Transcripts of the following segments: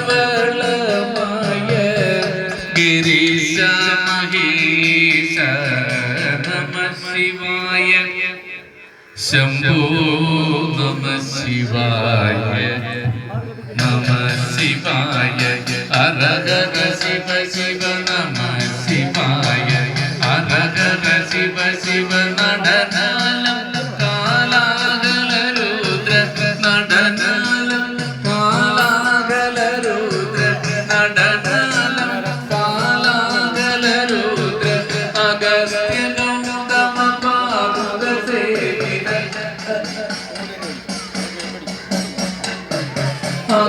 സ്ഫടികലവളമായ ഗിരീശ മഹീശ നമ ശിവായ ശംഭോ നമ ശിവായ നമ ശിവായ അരഹ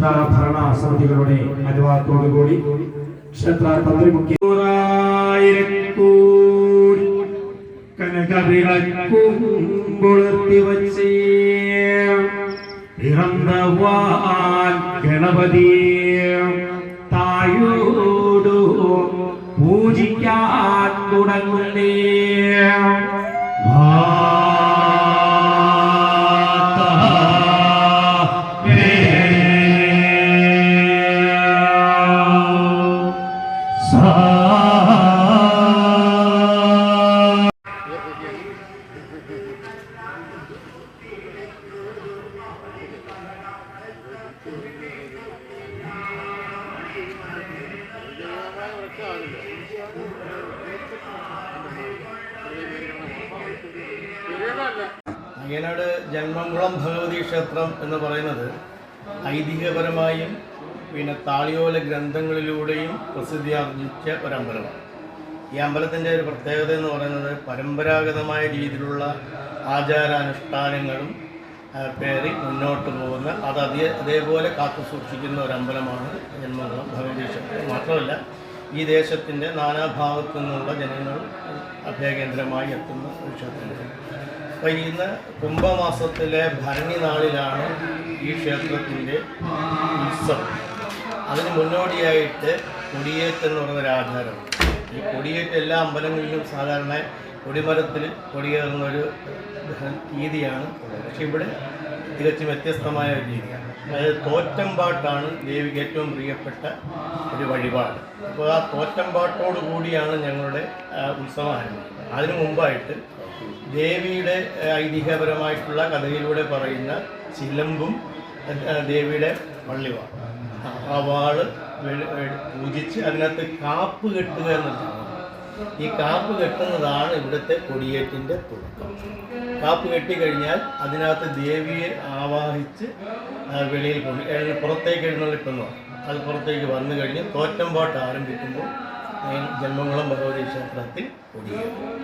ക്ഷേത്ര ഭരണ സമിതികളുടെ അനുവാദത്തോടുകൂടി ക്ഷേത്ര തന്ത്രി മുഖ്യ കോടി അയ്യനാട് ജന്മംകുളം ഭഗവതി ക്ഷേത്രം എന്ന് പറയുന്നത് ഐതിഹ്യപരമായും പിന്നെ താളിയോല ഗ്രന്ഥങ്ങളിലൂടെയും പ്രസിദ്ധി ആർജിച്ച ഒരമ്പലമാണ്. ഈ അമ്പലത്തിന്റെ ഒരു പ്രത്യേകത എന്ന് പറയുന്നത് പരമ്പരാഗതമായ രീതിയിലുള്ള ആചാരാനുഷ്ഠാനങ്ങളും പേറി മുന്നോട്ട് പോകുന്ന അത് അതേ അതേപോലെ കാത്തു സൂക്ഷിക്കുന്ന ഒരു അമ്പലമാണ് ജന്മംകുളം ഭഗവതി ക്ഷേത്രം. മാത്രമല്ല ഈ ദേശത്തിന്റെ നാനാഭാഗത്തു നിന്നുള്ള ജനങ്ങൾ അഭയകേന്ദ്രമായി എത്തുന്ന ഒരു ക്ഷേത്രമാണ്. അപ്പോൾ ഇന്ന് കുംഭമാസത്തിലെ ഭരണി നാളിലാണ് ഈ ക്ഷേത്രത്തിന്റെ ഉത്സവം. അതിന് മുന്നോടിയായിട്ട് കൊടിയേറ്റ് എന്ന് പറയുന്നൊരു ആചാരമാണ് ഈ കൊടിയേറ്റ് എല്ലാ അമ്പലങ്ങളിലും സാധാരണ കൊടിമരത്തിൽ കൊടിയേറുന്ന ഒരു രീതിയാണ് പക്ഷെ ഇവിടെ തികച്ചും വ്യത്യസ്തമായ ഒരു രീതിയാണ്. അതായത് തോറ്റമ്പാട്ടാണ് ദേവിക്ക് ഏറ്റവും പ്രിയപ്പെട്ട ഒരു വഴിപാട്. അപ്പോൾ ആ തോറ്റമ്പാട്ടോട് കൂടിയാണ് ഞങ്ങളുടെ ഉത്സവം ആരംഭിക്കുന്നത്. അതിനു മുമ്പായിട്ട് ദേവിയുടെ ഐതിഹ്യപരമായിട്ടുള്ള കഥയിലൂടെ പറയുന്ന ചിലമ്പും ദേവിയുടെ വള്ളിവാണ് ആ വാൾ പൂജിച്ച് അതിനകത്ത് കാപ്പ് കെട്ടുക എന്നുള്ളതാണ് ഈ കാപ്പ് കെട്ടുന്നതാണ് ഇവിടുത്തെ കൊടിയേറ്റിന്റെ തുടക്കം. കാപ്പ് കെട്ടിക്കഴിഞ്ഞാൽ അതിനകത്ത് ദേവിയെ ആവാഹിച്ച് വെളിയിൽ കൊണ്ട് പുറത്തേക്ക് എഴുന്നള്ളിക്കുന്നു അത് പുറത്തേക്ക് വന്നു കഴിഞ്ഞ് തോറ്റമ്പാട്ട് ആരംഭിക്കുമ്പോൾ ജന്മംകുളം ഭഗവതി ക്ഷേത്രത്തിൽ കൊടിയേറും.